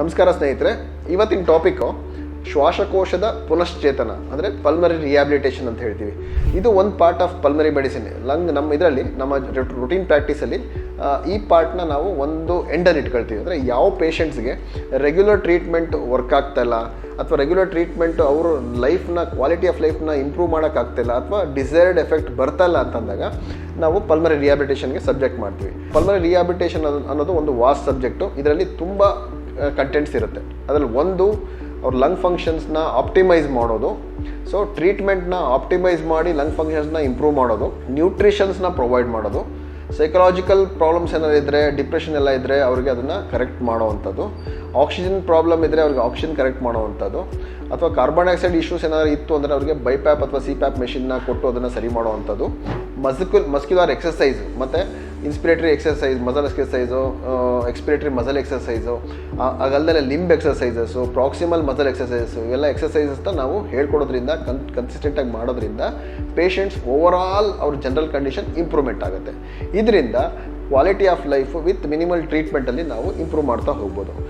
ನಮಸ್ಕಾರ ಸ್ನೇಹಿತರೆ, ಇವತ್ತಿನ ಟಾಪಿಕ್ಕು ಶ್ವಾಸಕೋಶದ ಪುನಶ್ಚೇತನ, ಅಂದರೆ ಪಲ್ಮರಿ ರಿಯಾಬಿಲಿಟೇಷನ್ ಅಂತ ಹೇಳ್ತೀವಿ. ಇದು ಒಂದು part of pulmonary medicine lung ನಮ್ಮ ಇದರಲ್ಲಿ, ನಮ್ಮ ರುಟೀನ್ ಪ್ರಾಕ್ಟೀಸಲ್ಲಿ ಈ ಪಾರ್ಟ್ನ ನಾವು ಒಂದು ಎಂಡಲ್ಲಿ ಇಟ್ಕೊಳ್ತೀವಿ. ಅಂದರೆ ಯಾವ ಪೇಷಂಟ್ಸ್ಗೆ ರೆಗ್ಯುಲರ್ ಟ್ರೀಟ್ಮೆಂಟ್ ವರ್ಕ್ ಆಗ್ತಾ ಇಲ್ಲ, ಅಥವಾ ರೆಗ್ಯುಲರ್ ಟ್ರೀಟ್ಮೆಂಟ್ ಅವರು ಲೈಫ್ನ ಕ್ವಾಲಿಟಿ ಆಫ್ ಲೈಫ್ನ ಇಂಪ್ರೂವ್ ಮಾಡೋಕ್ಕಾಗ್ತಿಲ್ಲ ಅಥವಾ ಡಿಸೈರ್ಡ್ ಎಫೆಕ್ಟ್ ಬರ್ತಲ್ಲ ಅಂತಂದಾಗ ನಾವು ಪಲ್ಮರಿ ರಿಯಾಬಿಲಿಟೇಷನ್ಗೆ ಸಬ್ಜೆಕ್ಟ್ ಮಾಡ್ತೀವಿ. ಪಲ್ಮರಿ ರಿಯಾಬಿಲಿಟೇಷನ್ ಅನ್ನೋದು ಒಂದು ವಾಸ್ ಸಬ್ಜೆಕ್ಟು ಇದರಲ್ಲಿ ತುಂಬ ಕಂಟೆಂಟ್ಸ್ ಇರುತ್ತೆ. ಅದರಲ್ಲಿ ಒಂದು ಅವ್ರ ಲಂಗ್ ಫಂಕ್ಷನ್ಸ್ನ ಆಪ್ಟಿಮೈಸ್ ಮಾಡೋದು. ಸೊ ಟ್ರೀಟ್ಮೆಂಟ್ನ ಆಪ್ಟಿಮೈಸ್ ಮಾಡಿ ಲಂಗ್ ಫಂಕ್ಷನ್ಸ್ನ ಇಂಪ್ರೂವ್ ಮಾಡೋದು. ನ್ಯೂಟ್ರಿಷನ್ಸ್ನ ಪ್ರೊವೈಡ್ ಮಾಡೋದು. ಸೈಕಲಾಜಿಕಲ್ ಪ್ರಾಬ್ಲಮ್ಸ್ ಏನಾದ್ರು ಇದ್ದರೆ ಡಿಪ್ರೆಷನ್ ಎಲ್ಲ ಇದ್ದರೆ ಅವ್ರಿಗೆ ಅದನ್ನು ಕರೆಕ್ಟ್ ಮಾಡೋವಂಥದ್ದು. ಆಕ್ಸಿಜನ್ ಪ್ರಾಬ್ಲಮ್ ಇದ್ದರೆ ಅವ್ರಿಗೆ ಆಕ್ಸಿಜನ್ ಕರೆಕ್ಟ್ ಮಾಡೋವಂಥದ್ದು. ಅಥವಾ ಕಾರ್ಬನ್ ಡೈಆಕ್ಸೈಡ್ ಇಶ್ಯೂಸ್ ಏನಾದ್ರು ಇತ್ತು ಅಂದರೆ ಅವ್ರಿಗೆ ಬೈಪ್ಯಾಪ್ ಅಥವಾ ಸಿ ಪ್ಯಾಪ್ ಮೆಷಿನ್ನ ಕೊಟ್ಟು ಅದನ್ನು ಸರಿ ಮಾಡುವಂಥದ್ದು. ಮಸ್ಕ್ಯುಲ್ ಮಸ್ಕ್ಯುಲರ್ ಎಕ್ಸಸೈಸ್ ಮತ್ತು inspiratory exercise muscle exercise expiratory muscle exercise ಅದಲ್ಲದೆ limb exercises proximal muscle exercises ಇವೆಲ್ಲ ಎಕ್ಸಸೈಸಸ್ನ ನಾವು ಹೇಳ್ಕೊಡೋದ್ರಿಂದ ಕನ್ ಕನ್ಸಿಸ್ಟೆಂಟಾಗಿ ಮಾಡೋದ್ರಿಂದ ಪೇಷಂಟ್ಸ್ ಓವರ್ ಆಲ್ ಅವ್ರ ಜನರಲ್ ಕಂಡೀಷನ್ ಇಂಪ್ರೂವ್ಮೆಂಟ್ ಆಗುತ್ತೆ. ಇದರಿಂದ quality of life with minimal ಟ್ರೀಟ್ಮೆಂಟಲ್ಲಿ ನಾವು ಇಂಪ್ರೂವ್ ಮಾಡ್ತಾ ಹೋಗ್ಬೋದು.